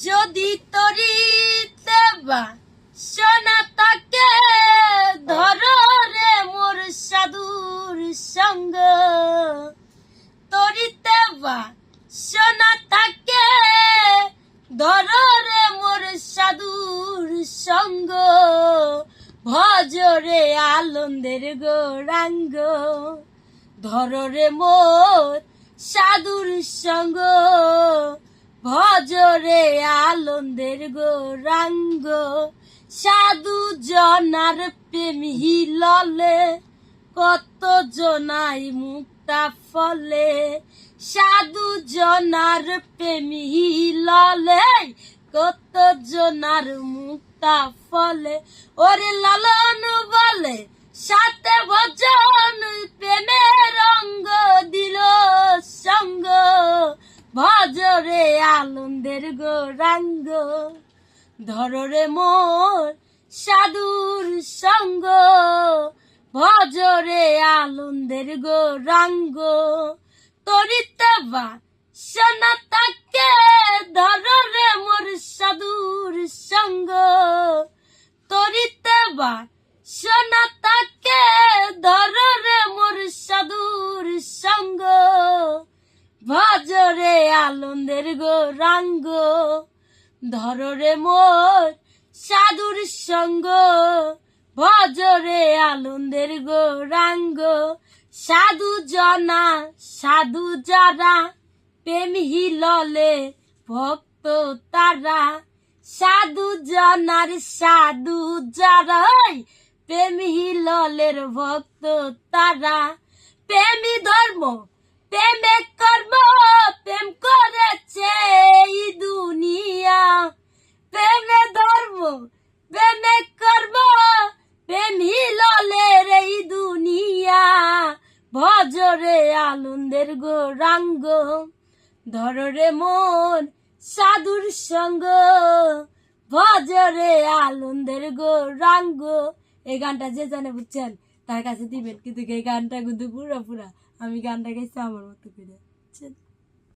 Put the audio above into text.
যদি তরিতে বা সোনা তাকে ধর রে মোর সাধুর সঙ্গ। তরিতে বা সোনা তাকে ধর রে মোর সাধুর সঙ্গ। ভজরে আনন্দের গৌরাঙ্গ। ধর রে মোর সাধুর সঙ্গ। ভজরে আনন্দের গৌরাঙ্গ, সাধু জনার প্রেম হিললে, কত জনাই মুক্তা ফলে, সাধু জনার প্রেম হিললে, কত জনার মুক্তা ফলে। ওরে লালন ভজরে আনন্দের গৌরাঙ্গ, ধররে মোর সাধুর সঙ্গ, ভজরে আনন্দের গৌরাঙ্গ, তরিতে বা ধররে মোর সাধুর সঙ্গ, তরিতে বা সোনা আনন্দের গৌরাঙ্গ। ধররে মোর সাধুর সঙ্গ। ভজরে আনন্দের গৌরাঙ্গ। সাধু জনা, সাধু যারা প্রেম হিললে ভক্ত তারা। সাধু জনার সাধু যারা প্রেম হিললের ভক্ত তারা। প্রেমী ধর্ম ভজরে আনন্দের গৌরাঙ্গ, ধররে মন সাধুর সঙ্গ, ভজরে আনন্দের গৌরাঙ্গ। এই গানটা যে জানে বুঝছেন, তার কাছে দিবেন, কিন্তু এই গানটা কিন্তু পুরা পুরা, আমি গানটা গেছি আমার মতো করে। বুঝছেন